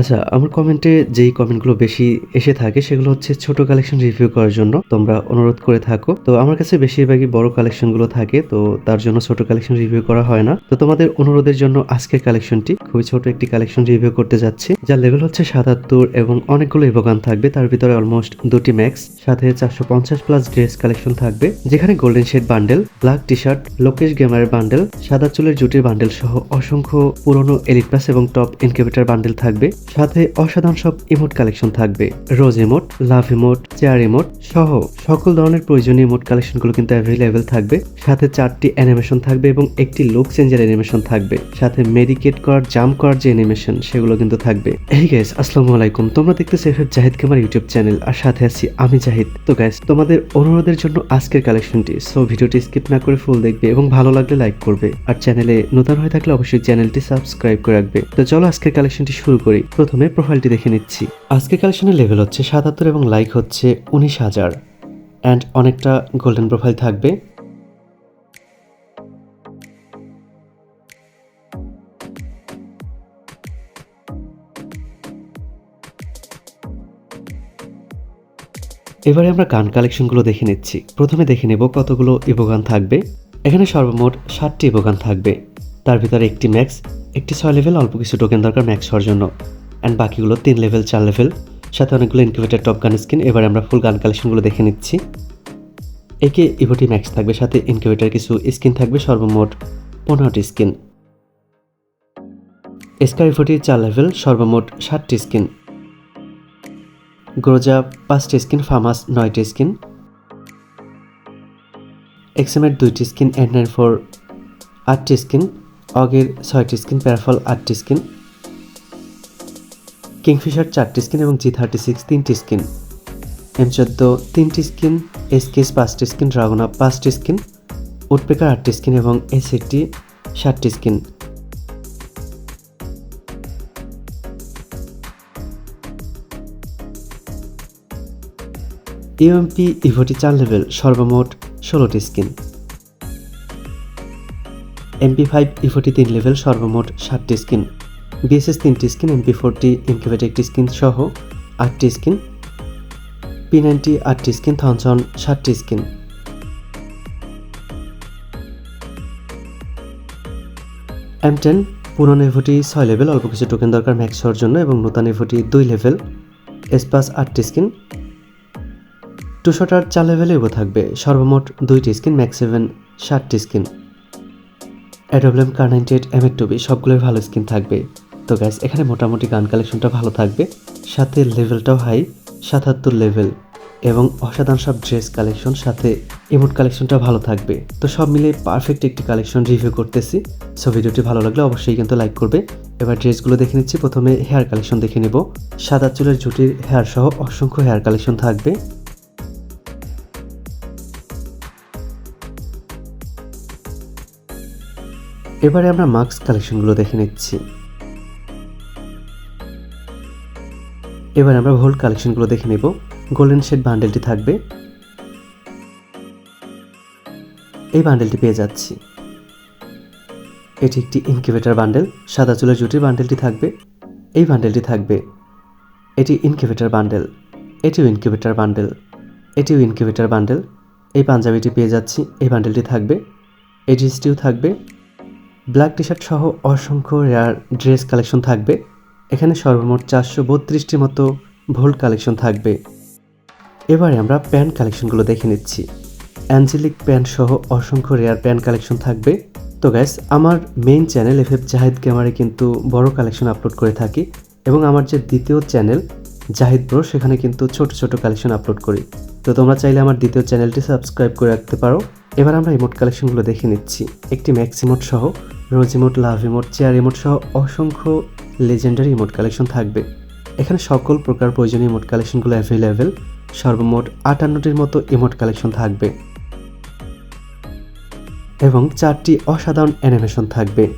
আচ্ছা আমার কমেন্টে যেই কমেন্টগুলো বেশি এসে থাকে সেগুলো হচ্ছে ছোট কালেকশন রিভিউ করার জন্য। তোমরা অনুরোধ করে থাকো। তো আমার কাছে বেশিরভাগই বড় কালেকশনগুলো থাকে, তো তার জন্য ছোট কালেকশন রিভিউ করা হয় না। তো তোমাদের অনুরোধের জন্য আজকের কালেকশনটি খুবই ছোট একটি কালেকশন রিভিউ করতে যাচ্ছি, যার লেভেল হচ্ছে সাতাত্তর এবং অনেকগুলো ইভোগান থাকবে। তার ভিতরে অলমোস্ট দুটি ম্যাক্স সাথে চারশো পঞ্চাশ প্লাস ড্রেস কালেকশন থাকবে, যেখানে golden shade bundle black T shirt Lokesh গেমারের bundle সাদা চুলের জুটির বান্ডেল সহ অসংখ্য পুরনো এলিট প্লাস এবং টপ ইনকিউবেটর বান্ডেল থাকবে। সাথে অসাধারণ সব ইমোট কালেকশন থাকবে। Rose emote love emote chair emote সহ সকল ধরনের প্রয়োজনীয় ইমোট কালেকশনগুলো কিন্তু অ্যাভেলেবেল থাকবে। সাথে চারটি অ্যানিমেশন থাকবে এবং একটি লুক চেঞ্জের অ্যানিমেশন থাকবে। সাথে মেডিকেট করার জাম্প করার যে অ্যানিমেশন সেগুলো কিন্তু থাকবে। এই গ্যাস আসসালামু আলাইকুম। তোমরা দেখতেছো এফ জাহিদ কামার ইউটিউব চ্যানেল আর সাথে আছি আমি জাহিদ। তো গ্যাস তোমাদের অনুরোধের জন্য আজকের কালেকশনটি সো ভিডিওটি স্কিপ না করে ফুল দেখবে এবং ভালো লাগলে লাইক করবে। আর চ্যানেলে নতুন হয়ে থাকলে অবশ্যই চ্যানেলটি সাবস্ক্রাইব করে রাখবে। তো চলো আজকের কালেকশনটি শুরু করি। প্রথমে প্রোফাইলটি দেখে নিচ্ছি। আজকে কালেকশনের লেভেল হচ্ছে সাতাত্তর এবং লাইক হচ্ছে উনিশ হাজার। অ্যান্ড অনেকটা গোল্ডেন প্রোফাইল থাকবে। এবারে আমরা গান কালেকশনগুলো দেখে নিচ্ছি। প্রথমে দেখে নেব কতগুলো ইবোগান থাকবে। এখানে সর্বমোট ষাটটি ইবোগান থাকবে। তার ভিতরে একটি ম্যাক্স একটি ছয় লেভেল অল্প কিছু টোকেন দরকার ম্যাক্স হওয়ার জন্য। অ্যান্ড বাকিগুলো তিন লেভেল চার লেভেল সাথে অনেকগুলো ইনকিউবেটার টপ গান স্কিন এবার আমরা ফুল গান কালেকশনগুলো দেখে নিচ্ছি। একে ইভোটি ম্যাক্স থাকবে, সাথে ইনকিউবেটার কিছু স্কিন থাকবে, সর্বমোট পনেরোটি স্কিন স্কার ইভোটি চার লেভেল সর্বমোট ষাটটি স্কিন গ্রোজা পাঁচটি স্কিন ফার্মাস নয়টি স্কিন এক্সএমের দুইটি স্কিন এন নাইন ফোর আটটি স্কিন অগের ছয়টি স্কিন প্যারাফল আটটি স্কিন কিংফিশার চারটি স্কিন এবং জি থার্টি সিক্স তিনটি স্কিন। এম চোদ্দ তিনটি স্কিন এসকেস পাঁচটি স্কিন, ড্রাগন আপ পাঁচটি স্কিন, উডপেকার আটটি স্কিন এবং এস এইটটি ষাটটি স্কিন। ইউএমপি ইভোটি চার লেভেল, সর্বমোট ষোলোটি স্কিন। এমপি ফাইভ ইভোটি তিন লেভেল, সর্বমোট ষাটটি স্কিন। বিএসএস তিনটি স্কিন, এমপি ফোরটি ইনকিউবেট একটি স্কিন সহ আটটি স্কিন, পি নাইনটি আটটি স্কিন, থনসন ষাটটি স্কিন। এম টেন পুরনো এভোটি ছয় লেভেল, অল্প কিছু টোকেন দরকার ম্যাক্স হওয়ার জন্য এবং নতুন এভোটি দুই লেভেল এসপাস আটটি স্কিন। টু শটার চার লেভেলে এগো থাকবে, সর্বমোট দুইটি স্কিন ম্যাক্স সেভেন ষাটটি স্কিন। অ্যাডোবলেম কার নাইনটি এইট এম এর টুবি সবগুলোই ভালো স্কিন থাকবে। তো গ্যাস এখানে মোটামুটি গান কালেকশনটা ভালো থাকবে। সাথে লেভেলটাও হাই সাতাত্তর লেভেল এবং অসাধারণ সব ড্রেস কালেকশন সাথে ইমোট কালেকশনটা ভালো থাকবে। তো সব মিলে পারফেক্ট একটি কালেকশন রিভিউ করতেছি। সো ভিডিওটি ভালো লাগলে অবশ্যই কিন্তু লাইক করবে। এবার ড্রেসগুলো দেখে নিচ্ছি। প্রথমে হেয়ার কালেকশন দেখে নেব। সাদা চুলের জুটির হেয়ার সহ অসংখ্য হেয়ার কালেকশন থাকবে। এবারে আমরা মাস্ক কালেকশনগুলো দেখে নিচ্ছি। এবার আমরা ভোল্ট কালেকশনগুলো দেখে নেব। গোল্ডেন শেড বান্ডেলটি থাকবে। এই বান্ডেলটি পেয়ে যাচ্ছি। এটি একটি ইনকিউবেটর বান্ডেল সাদা চুলের জুটির বান্ডেলটি থাকবে। এই বান্ডেলটি থাকবে। এটি ইনকিউবেটর বান্ডেল এটিও ইনকিউবেটর বান্ডেল এটিও ইনকিউবেটর বান্ডেল এই পাঞ্জাবিটি পেয়ে যাচ্ছি, এই বান্ডেলটি থাকবে। এই থাকবে। ব্ল্যাক টি শার্ট সহ অসংখ্য রেয়ার ড্রেস কালেকশন থাকবে। এখানে সর্বমোট চারশো বত্রিশটির মতো ভোল্ট কালেকশন থাকবে। এবারে আমরা প্যান্ট কালেকশনগুলো দেখে নিচ্ছি। অ্যাঞ্জেলিক প্যান্ট সহ অসংখ্য রেয়ার প্যান্ট কালেকশন থাকবে। তো গ্যাস আমার main channel F F Zahid ক্যামারে কিন্তু বড় কালেকশন আপলোড করে থাকি এবং আমার যে দ্বিতীয় চ্যানেল জাহিদ ব্রো সেখানে কিন্তু ছোট ছোট কালেকশন আপলোড করি। তো তোমরা চাইলে আমার দ্বিতীয় চ্যানেলটি সাবস্ক্রাইব করে রাখতে পারো। এবার আমরা ইমোট কালেকশনগুলো দেখে নিচ্ছি। একটি ম্যাক্স ইমোট সহ rose emote love emote chair emote সহ অসংখ্য লেজেন্ডারি ইমোট কালেকশন থাকবে। এখানে সকল প্রকার প্রয়োজনীয় ইমোট কালেকশনগুলো অ্যাভেলেবেল সর্বমোট আটান্নটির মতো ইমোট কালেকশন থাকবে। এবং চারটি অসাধারণ অ্যানিমেশন থাকবে।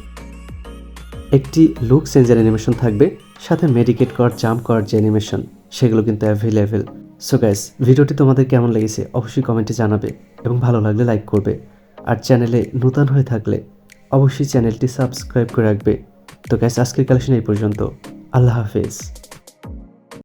একটি লুক চেঞ্জের অ্যানিমেশন থাকবে, সাথে মেডিকেট করার জাম্প করার যে অ্যানিমেশন সেগুলো কিন্তু অ্যাভেলেবেল সো গ্যাস ভিডিওটি তোমাদের কেমন লেগেছে অবশ্যই কমেন্টে জানাবে এবং ভালো লাগলে লাইক করবে। আর চ্যানেলে নতুন হয়ে থাকলে অবশ্যই চ্যানেলটি সাবস্ক্রাইব করে রাখবে। তো গ্যাস আজকের কালেকশন এই পর্যন্ত। আল্লাহ হাফেজ।